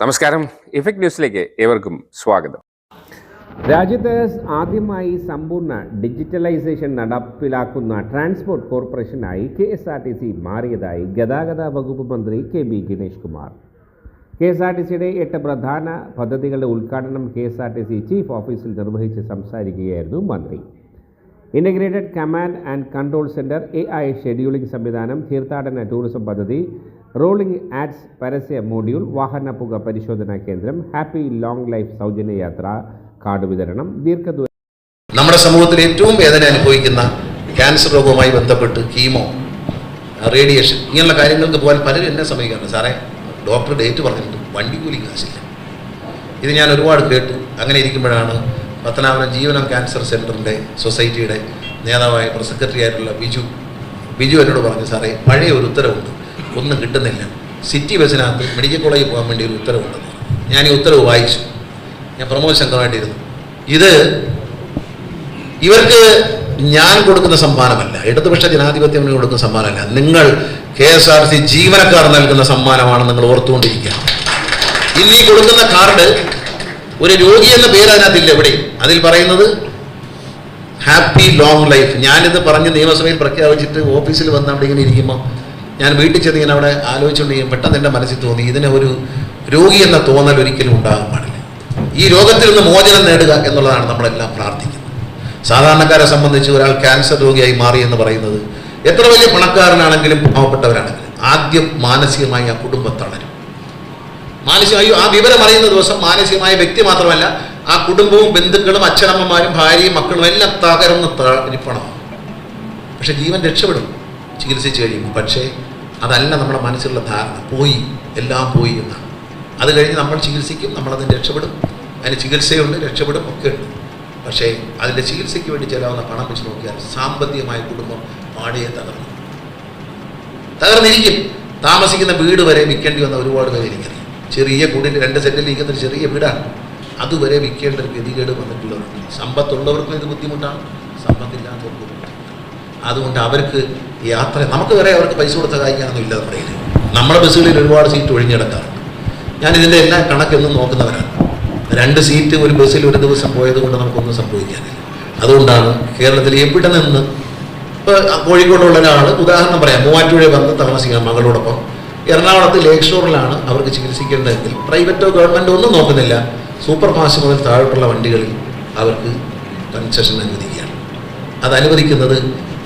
നമസ്കാരം. ഇഫക്ട് ന്യൂസിലേക്ക് ഏവർക്കും സ്വാഗതം. രാജ്യത്ത് ആദ്യമായി സമ്പൂർണ ഡിജിറ്റലൈസേഷൻ നടപ്പിലാക്കുന്ന transport കോർപ്പറേഷനായി K S R T C മാറിയതായി ഗതാഗത വകുപ്പ് മന്ത്രി K B Ganesh Kumar. K S R T സിയുടെ എട്ട് പ്രധാന പദ്ധതികളുടെ ഉദ്ഘാടനം K S R T C chief ഓഫീസിൽ നിർവഹിച്ച് സംസാരിക്കുകയായിരുന്നു മന്ത്രി. Integrated command and control centre A I scheduling സംവിധാനം തീർത്ഥാടന ടൂറിസം പദ്ധതി റോളിംഗ് ആഡ്സ് പരസ്യ മോഡ്യൂൾ വാഹന പുക പരിശോധനാ കേന്ദ്രം ഹാപ്പി ലോങ് ലൈഫ് സൗജന്യ യാത്ര കാർഡ് വിതരണം ദീർഘദൂര നമ്മുടെ സമൂഹത്തിൽ ഏറ്റവും വേദന അനുഭവിക്കുന്ന ക്യാൻസർ രോഗവുമായി ബന്ധപ്പെട്ട് കീമോ റേഡിയേഷൻ ഇങ്ങനെയുള്ള കാര്യങ്ങൾക്ക് പോകാൻ പലരും എന്നെ സമീപിക്കാറുണ്ട്. സാറേ ഡോക്ടർ ഡേറ്റ് പറഞ്ഞിട്ടുണ്ട്. വണ്ടി കൂലി കാശില്ല. ഇത് ഞാൻ ഒരുപാട് കേട്ടു. അങ്ങനെ ഇരിക്കുമ്പോഴാണ് പത്തനാപുരം ജീവനം ക്യാൻസർ സെന്ററിന്റെ സൊസൈറ്റിയുടെ നേതാവായ സെക്രട്ടറി ആയിട്ടുള്ള ബിജു ബിജു എന്നോട് പറഞ്ഞു സാറേ പഴയ ഒരു ഉത്തരവുണ്ട്. ഒന്നും കിട്ടുന്നില്ല. സിറ്റി ബസ്സിനകത്ത് മെഡിക്കൽ കോളേജിൽ പോകാൻ വേണ്ടി ഒരു ഉത്തരവുണ്ടെന്ന്. ഞാൻ ഈ ഉത്തരവ് വായിച്ചു. ഞാൻ പ്രമോദ് ശങ്കറായിട്ടിരുന്നു ഇത് ഇവർക്ക് ഞാൻ കൊടുക്കുന്ന സമ്മാനമല്ല. ഇടതുപക്ഷ ജനാധിപത്യം കൊടുക്കുന്ന സമ്മാനമല്ല. നിങ്ങൾ കെ എസ് ആർ സി ജീവനക്കാർ നൽകുന്ന സമ്മാനമാണ് നിങ്ങൾ ഓർത്തുകൊണ്ടിരിക്കുക. ഇന്ന് ഈ കൊടുക്കുന്ന കാർഡ് ഒരു രോഗി എന്ന പേര് അതിനകത്തില്ല എവിടെ അതിൽ പറയുന്നത് ഹാപ്പി ലോങ് ലൈഫ് ഞാനിത് പറഞ്ഞ് നിയമസഭയിൽ പ്രഖ്യാപിച്ചിട്ട് ഓഫീസിൽ വന്ന് അവിടെ ഇങ്ങനെ ഇരിക്കുമ്പോൾ ഞാൻ വീട്ടിൽ ചെന്ന് ഇങ്ങനെ അവിടെ ആലോചിച്ചുകൊണ്ട് പെട്ടെന്ന് എന്റെ മനസ്സിൽ തോന്നി ഇതിനെ ഒരു രോഗി എന്ന തോന്നൽ ഒരിക്കലും ഉണ്ടാകാൻ പാടില്ല. ഈ രോഗത്തിൽ നിന്ന് മോചനം നേടുക എന്നുള്ളതാണ് നമ്മളെല്ലാം പ്രാർത്ഥിക്കുന്നത്. സാധാരണക്കാരെ സംബന്ധിച്ച് ഒരാൾ ക്യാൻസർ രോഗിയായി മാറി എന്ന് പറയുന്നത് എത്ര വലിയ പണക്കാരനാണെങ്കിലും പാവപ്പെട്ടവരാണെങ്കിലും ആദ്യം മാനസികമായി ആ കുടുംബം തളരും. മാനസികമായി ആ വിവരം അറിയുന്ന ദിവസം മാനസികമായ വ്യക്തി മാത്രമല്ല ആ കുടുംബവും ബന്ധുക്കളും അച്ഛനമ്മമാരും ഭാര്യയും മക്കളും എല്ലാം തകർന്ന് തരിപ്പണം പക്ഷെ ജീവൻ രക്ഷപ്പെടും. ചികിത്സിച്ച് കഴിയുമ്പോൾ. പക്ഷേ അതല്ല നമ്മുടെ മനസ്സിലുള്ള ധാരണ. പോയി എല്ലാം പോയി എന്നാണ്. അത് കഴിഞ്ഞ് നമ്മൾ ചികിത്സിക്കും നമ്മളതിന് രക്ഷപ്പെടും. അതിന് ചികിത്സയുണ്ട് രക്ഷപ്പെടും ഒക്കെ ഉണ്ട്. പക്ഷേ അതിന്റെ ചികിത്സയ്ക്ക് വേണ്ടി ചെലവുന്ന പണം വെച്ച് നോക്കിയാൽ സാമ്പത്തികമായ കുടുംബം പാടിയെ തകർന്നു. തകർന്നിരിക്കും. താമസിക്കുന്ന വീട് വരെ വിൽക്കേണ്ടി വന്ന ഒരുപാട് പേര് എനിക്കറിയാം. ചെറിയ കൂടിൽ രണ്ട് സെറ്റിൽ ഇരിക്കുന്ന ഒരു ചെറിയ വീടാണ്. അതുവരെ വിൽക്കേണ്ട ഒരു ഗതികേട് വന്നിട്ടുള്ളവരുണ്ട്. സമ്പത്തുള്ളവർക്കും ഇത് ബുദ്ധിമുട്ടാണ്. സമ്പത്തില്ലാത്തവർക്കും അതുകൊണ്ട് അവർക്ക് യാത്ര നമുക്ക് വരെ അവർക്ക് പൈസ കൊടുത്ത കാര്യങ്ങളൊന്നും ഇല്ല നമ്മുടെ കയ്യിൽ നമ്മുടെ ബസ്സുകളിൽ ഒരുപാട് സീറ്റ് ഒഴിഞ്ഞിടക്കാറുണ്ട്. ഞാൻ ഇതിന്റെ എല്ലാ കണക്കെന്നും നോക്കുന്നവരാണ്. രണ്ട് സീറ്റ് ഒരു ബസ്സിൽ ഒരു ദിവസം പോയത് കൊണ്ട് നമുക്കൊന്നും സംഭവിക്കാനില്ല. അതുകൊണ്ടാണ് കേരളത്തിൽ എവിടെ നിന്ന് ഇപ്പോൾ കോഴിക്കോടുള്ള ഒരാൾ ഉദാഹരണം പറയാം മൂവാറ്റുപുഴ വന്ന് താമസിക്കാം മകളോടൊപ്പം. എറണാകുളത്ത് ലേക്ക് ഷോറിലാണ് അവർക്ക് ചികിത്സിക്കേണ്ടതെങ്കിൽ പ്രൈവറ്റോ ഗവൺമെന്റോ ഒന്നും നോക്കുന്നില്ല. സൂപ്പർ ഫാസ്റ്റ് മുതൽ താഴോട്ടുള്ള വണ്ടികളിൽ അവർക്ക് കൺസെഷൻ അനുവദിക്കുകയാണ്. അത് അനുവദിക്കുന്നത്